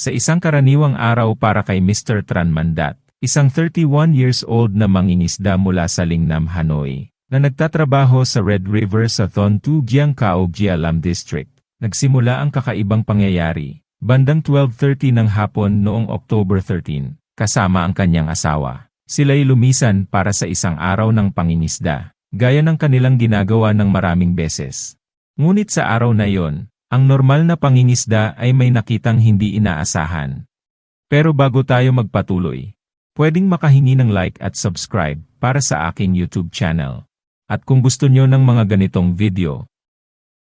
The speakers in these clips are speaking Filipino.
Sa isang karaniwang araw para kay Mr. Tran Mandat, isang 31 years old na mangingisda mula sa Lingnam, Hanoi, na nagtatrabaho sa Red River sa Thon Tu Giang Cao Gialam District. Nagsimula ang kakaibang pangyayari, bandang 12.30 ng hapon noong October 13, kasama ang kanyang asawa. Sila'y lumisan para sa isang araw ng pangingisda, gaya ng kanilang ginagawa ng maraming beses. Ngunit sa araw na iyon, ang normal na pangingisda ay may nakitang hindi inaasahan. Pero bago tayo magpatuloy, pwedeng makahingi ng like at subscribe para sa aking YouTube channel. At kung gusto nyo ng mga ganitong video,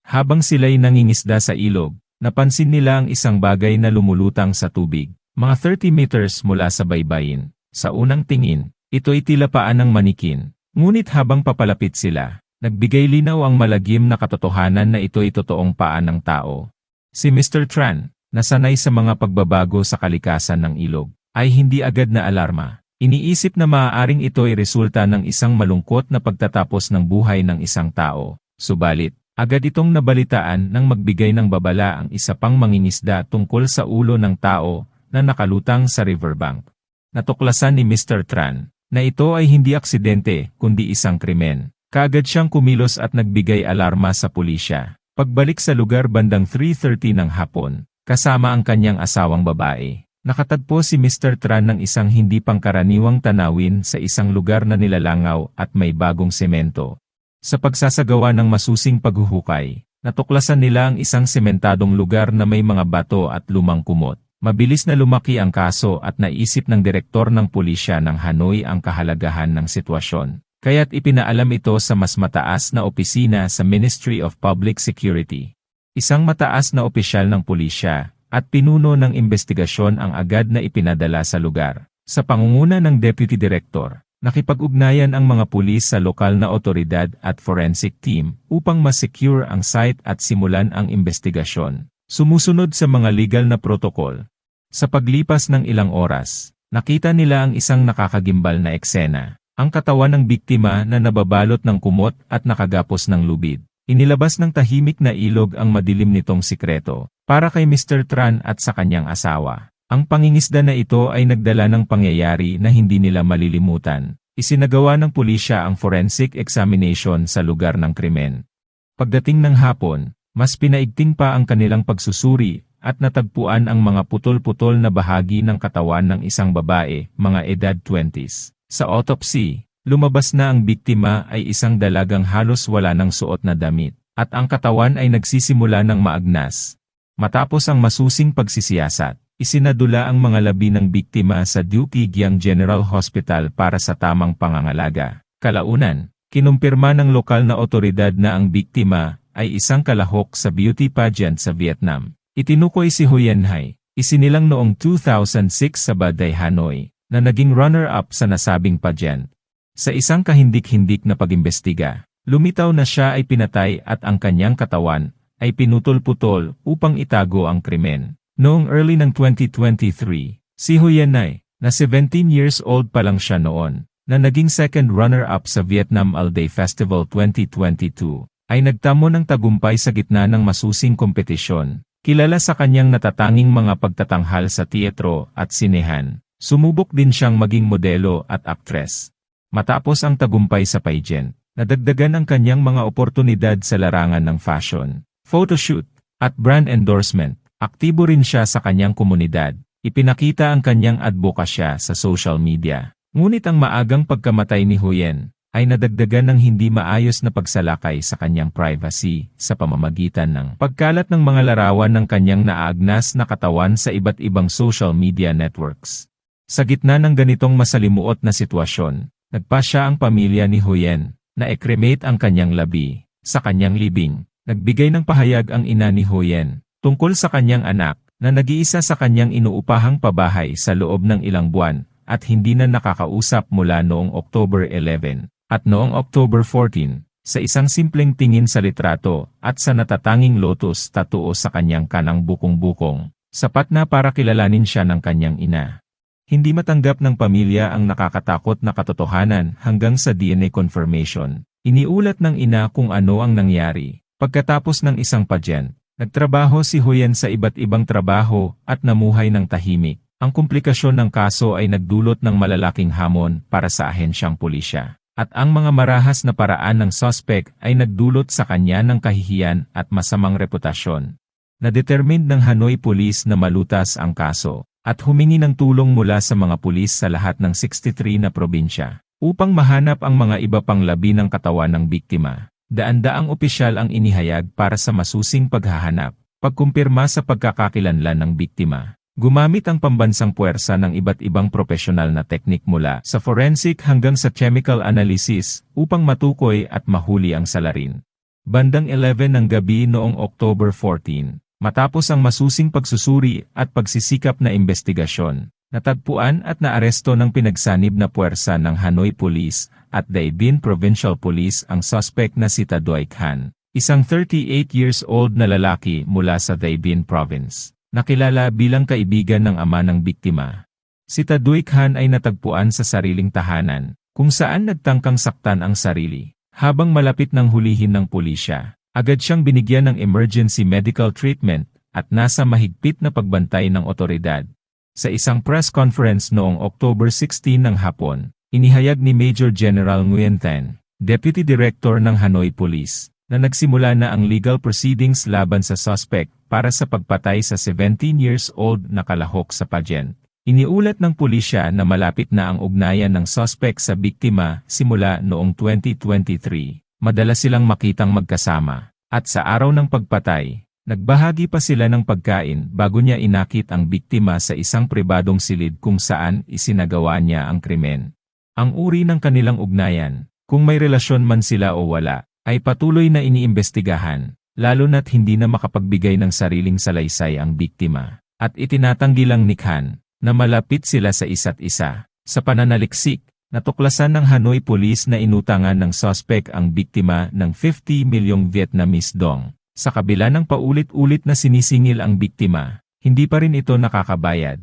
habang sila'y nangingisda sa ilog, napansin nila ang isang bagay na lumulutang sa tubig, mga 30 meters mula sa baybayin. Sa unang tingin, ito'y tila paan ng manikin. Ngunit habang papalapit sila, Nagbigay linaw ang malagim na katotohanan na ito'y totoong paan ng tao. Si Mr. Tran, na sanay sa mga pagbabago sa kalikasan ng ilog, ay hindi agad na alarma. Iniisip na maaaring ito ay resulta ng isang malungkot na pagtatapos ng buhay ng isang tao. Subalit, agad itong nabalitaan nang magbigay ng babala ang isa pang mangingisda tungkol sa ulo ng tao na nakalutang sa riverbank. Natuklasan ni Mr. Tran na ito ay hindi aksidente kundi isang krimen. Kaagad siyang kumilos at nagbigay alarma sa pulisya. Pagbalik sa lugar bandang 3.30 ng hapon, kasama ang kanyang asawang babae. Nakatagpo si Mr. Tran ng isang hindi pangkaraniwang tanawin sa isang lugar na nilalangaw at may bagong semento. Sa pagsasagawa ng masusing paghuhukay, natuklasan nila ang isang sementadong lugar na may mga bato at lumang kumot. Mabilis na lumaki ang kaso at naisip ng direktor ng pulisya ng Hanoi ang kahalagahan ng sitwasyon. Kaya't ipinaalam ito sa mas mataas na opisina sa Ministry of Public Security. Isang mataas na opisyal ng pulisya at pinuno ng investigasyon ang agad na ipinadala sa lugar. Sa pangunguna ng Deputy Director, nakipag-ugnayan ang mga pulis sa lokal na otoridad at forensic team upang ma-secure ang site at simulan ang investigasyon. Sumusunod sa mga legal na protokol. Sa paglipas ng ilang oras, nakita nila ang isang nakakagimbal na eksena. Ang katawan ng biktima na nababalot ng kumot at nakagapos ng lubid. Inilabas ng tahimik na ilog ang madilim nitong sikreto, para kay Mr. Tran at sa kanyang asawa. Ang pangingisda na ito ay nagdala ng pangyayari na hindi nila malilimutan. Isinagawa ng pulisya ang forensic examination sa lugar ng krimen. Pagdating ng hapon, mas pinaigting pa ang kanilang pagsusuri at natagpuan ang mga putol-putol na bahagi ng katawan ng isang babae, mga edad 20s. Sa autopsy, lumabas na ang biktima ay isang dalagang halos wala ng suot na damit, at ang katawan ay nagsisimula ng maagnas. Matapos ang masusing pagsisiyasat, isinadula ang mga labi ng biktima sa Dukigyang General Hospital para sa tamang pangangalaga. Kalaunan, kinumpirma ng lokal na otoridad na ang biktima ay isang kalahok sa beauty pageant sa Vietnam. Itinukoy si Huyen Hai, isinilang noong 2006 sa Baday, Hanoi, na naging runner-up sa nasabing pageant. Sa isang kahindik-hindik na pagimbestiga, lumitaw na siya ay pinatay at ang kanyang katawan ay pinutol-putol upang itago ang krimen. Noong early ng 2023, si Huyanay, na 17 years old pa lang siya noon, na naging second runner-up sa Vietnam All Day Festival 2022, ay nagtamo ng tagumpay sa gitna ng masusing kompetisyon. Kilala sa kanyang natatanging mga pagtatanghal sa teatro at sinehan, Sumubok din siyang maging modelo at aktres. Matapos ang tagumpay sa pageant, nadagdagan ang kanyang mga oportunidad sa larangan ng fashion, photoshoot, at brand endorsement. Aktibo rin siya sa kanyang komunidad. Ipinakita ang kanyang advokasya sa social media. Ngunit ang maagang pagkamatay ni Huyen ay nadagdagan ng hindi maayos na pagsalakay sa kanyang privacy sa pamamagitan ng pagkalat ng mga larawan ng kanyang naagnas na katawan sa iba't ibang social media networks. Sa gitna ng ganitong masalimuot na sitwasyon, nagpasya ang pamilya ni Huyen na ekremate ang kanyang labi. Sa kanyang libing, nagbigay ng pahayag ang ina ni Huyen tungkol sa kanyang anak na nag-iisa sa kanyang inuupahang pabahay sa loob ng ilang buwan at hindi na nakakausap mula noong October 11 at noong October 14 sa isang simpleng tingin sa litrato at sa natatanging lotus tattoo sa kanyang kanang bukong-bukong, sapat na para kilalanin siya ng kanyang ina. Hindi matanggap ng pamilya ang nakakatakot na katotohanan hanggang sa DNA confirmation. Iniulat ng ina kung ano ang nangyari. Pagkatapos ng isang pageant, Nagtrabaho si Huyen sa iba't ibang trabaho at namuhay ng tahimik. Ang komplikasyon ng kaso ay nagdulot ng malalaking hamon para sa ahensyang pulisya. At ang mga marahas na paraan ng suspect ay nagdulot sa kanya ng kahihiyan at masamang reputasyon. Nadetermined ng Hanoi Police na malutas ang kaso at humingi ng tulong mula sa mga pulis sa lahat ng 63 na probinsya upang mahanap ang mga iba pang labi ng katawan ng biktima. Daan-daang opisyal ang inihayag para sa masusing paghahanap, pagkumpirma sa pagkakakilanlan ng biktima. Gumamit ang pambansang puwersa ng iba't ibang profesional na teknik mula sa forensic hanggang sa chemical analysis upang matukoy at mahuli ang salarin. Bandang 11 ng gabi noong October 14, matapos ang masusing pagsusuri at pagsisikap na investigasyon, natagpuan at naaresto ng pinagsanib na puwersa ng Hanoi Police at Daibin Provincial Police ang suspect na si Tadoy Khan, isang 38 years old na lalaki mula sa Daibin Province nakilala bilang kaibigan ng ama ng biktima. Si Taduy Khan ay natagpuan sa sariling tahanan, kung saan nagtangkang saktan ang sarili. Habang malapit ng hulihin ng pulisya, agad siyang binigyan ng emergency medical treatment at nasa mahigpit na pagbantay ng otoridad. Sa isang press conference noong October 16 ng hapon, inihayag ni Major General Nguyen Tan, Deputy Director ng Hanoi Police, na nagsimula na ang legal proceedings laban sa suspect para sa pagpatay sa 17 years old na kalahok sa pageant. Iniulat ng pulisya na malapit na ang ugnayan ng suspect sa biktima simula noong 2023. Madalas silang makitang magkasama. At sa araw ng pagpatay, nagbahagi pa sila ng pagkain bago niya inakit ang biktima sa isang pribadong silid kung saan isinagawa niya ang krimen. Ang uri ng kanilang ugnayan, kung may relasyon man sila o wala, ay patuloy na iniimbestigahan, lalo na't hindi na makapagbigay ng sariling salaysay ang biktima. At itinatanggi lang ni Khan, na malapit sila sa isa't isa. Sa pananaliksik, natuklasan ng Hanoi Police na inutangan ng suspect ang biktima ng 50 milyong Vietnamese dong. Sa kabila ng paulit-ulit na sinisingil ang biktima, hindi pa rin ito nakakabayad.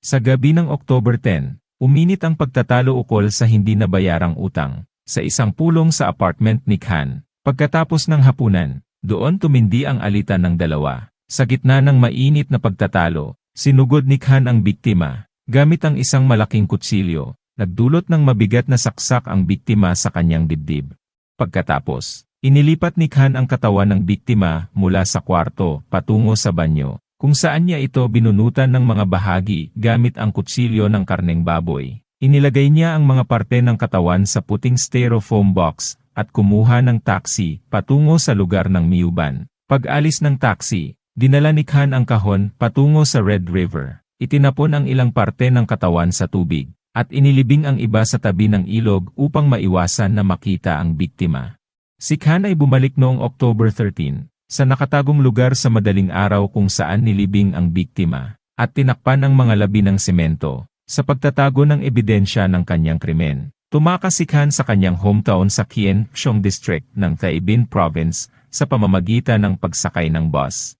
Sa gabi ng October 10, uminit ang pagtatalo ukol sa hindi nabayarang utang sa isang pulong sa apartment ni Khan. Pagkatapos ng hapunan, doon tumindi ang alitan ng dalawa. Sa gitna ng mainit na pagtatalo, sinugod ni Khan ang biktima, gamit ang isang malaking kutsilyo, nagdulot ng mabigat na saksak ang biktima sa kanyang dibdib. Pagkatapos, inilipat ni Khan ang katawan ng biktima mula sa kwarto patungo sa banyo, kung saan niya ito binunutan ng mga bahagi gamit ang kutsilyo ng karneng baboy. Inilagay niya ang mga parte ng katawan sa puting styrofoam box at kumuha ng taxi patungo sa lugar ng Miuban. Pag-alis ng taxi, dinala ni Khan ang kahon patungo sa Red River. Itinapon ang ilang parte ng katawan sa tubig at inilibing ang iba sa tabi ng ilog upang maiwasan na makita ang biktima. Si Khan ay bumalik noong October 13 sa nakatagong lugar sa madaling araw kung saan nilibing ang biktima at tinakpan ang mga labi ng semento sa pagtatago ng ebidensya ng kanyang krimen. Tumakasikan sa kanyang hometown sa Kien, Xiong District ng Taibin Province sa pamamagitan ng pagsakay ng bus.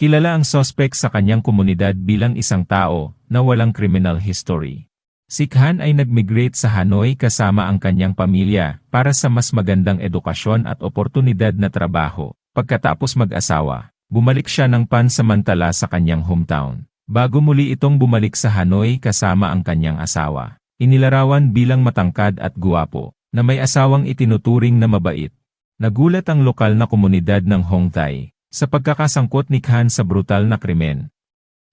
Kilala ang suspect sa kanyang komunidad bilang isang tao na walang criminal history. Si Khan ay nagmigrate sa Hanoi kasama ang kanyang pamilya para sa mas magandang edukasyon at oportunidad na trabaho. Pagkatapos mag-asawa, bumalik siya ng pansamantala sa kanyang hometown. Bago muli itong bumalik sa Hanoi kasama ang kanyang asawa, inilarawan bilang matangkad at guwapo, na may asawang itinuturing na mabait. Nagulat ang lokal na komunidad ng Hongtai, sa pagkakasangkot ni Khan sa brutal na krimen.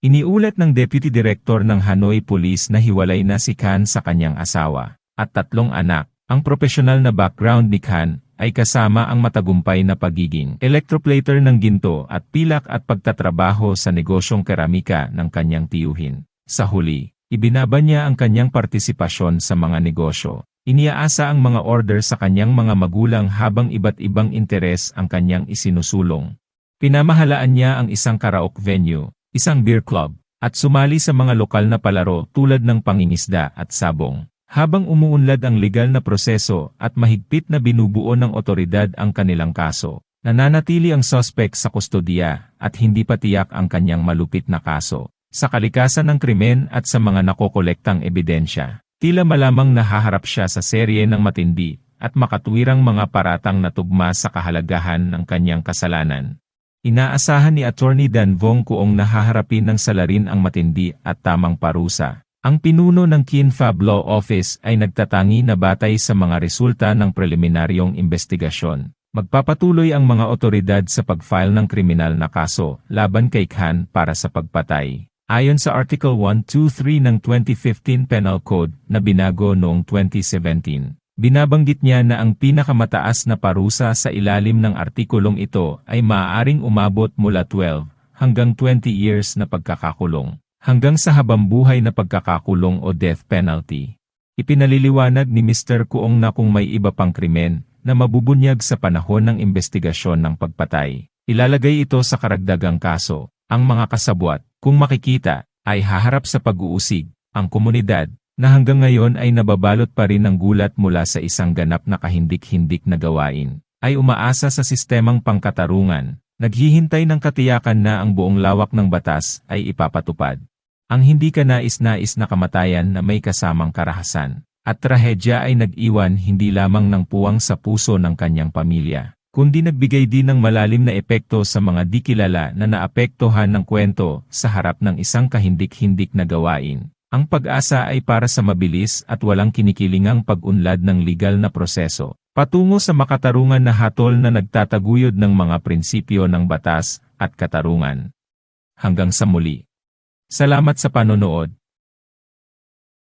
Iniulat ng Deputy Director ng Hanoi Police na hiwalay na si Khan sa kanyang asawa, at tatlong anak. Ang profesional na background ni Khan ay kasama ang matagumpay na pagiging electroplater ng ginto at pilak at pagtatrabaho sa negosyong keramika ng kanyang tiyuhin. Sa huli, ibinaba niya ang kanyang partisipasyon sa mga negosyo. Iniaasa ang mga order sa kanyang mga magulang habang iba't ibang interes ang kanyang isinusulong. Pinamahalaan niya ang isang karaoke venue, isang beer club, at sumali sa mga lokal na palaro tulad ng pangingisda at sabong. Habang umuunlad ang legal na proseso at mahigpit na binubuo ng otoridad ang kanilang kaso, nananatili ang suspect sa kustodiya at hindi patiyak ang kanyang malupit na kaso. Sa kalikasan ng krimen at sa mga nakokolektang ebidensya, tila malamang nahaharap siya sa serye ng matindi at makatuwirang mga paratang na tugma sa kahalagahan ng kanyang kasalanan. Inaasahan ni Attorney Dan Vong Kuong nahaharapin ng salarin ang matindi at tamang parusa. Ang pinuno ng Kinfab Law Office ay nagtatangi na batay sa mga resulta ng preliminaryong investigasyon. Magpapatuloy ang mga otoridad sa pag-file ng kriminal na kaso laban kay Khan para sa pagpatay. Ayon sa Article 123 ng 2015 Penal Code na binago noong 2017, binabanggit niya na ang pinakamataas na parusa sa ilalim ng artikulong ito ay maaaring umabot mula 12 hanggang 20 years na pagkakakulong, hanggang sa habambuhay na pagkakakulong o death penalty. Ipinaliliwanag ni Mr. Kuong na kung may iba pang krimen na mabubunyag sa panahon ng investigasyon ng pagpatay, ilalagay ito sa karagdagang kaso. Ang mga kasabwat, kung makikita, ay haharap sa pag-uusig. Ang komunidad, na hanggang ngayon ay nababalot pa rin ng gulat mula sa isang ganap na kahindik-hindik na gawain, ay umaasa sa sistemang pangkatarungan, naghihintay ng katiyakan na ang buong lawak ng batas ay ipapatupad. Ang hindi ka nais-nais na kamatayan na may kasamang karahasan, at trahedya ay nag-iwan hindi lamang ng puwang sa puso ng kanyang pamilya, kundi nagbigay din ng malalim na epekto sa mga di kilala na naapektuhan ng kwento sa harap ng isang kahindik-hindik na gawain. Ang pag-asa ay para sa mabilis at walang kinikilingang pag-unlad ng legal na proseso, patungo sa makatarungan na hatol na nagtataguyod ng mga prinsipyo ng batas at katarungan. Hanggang sa muli. Salamat sa panonood.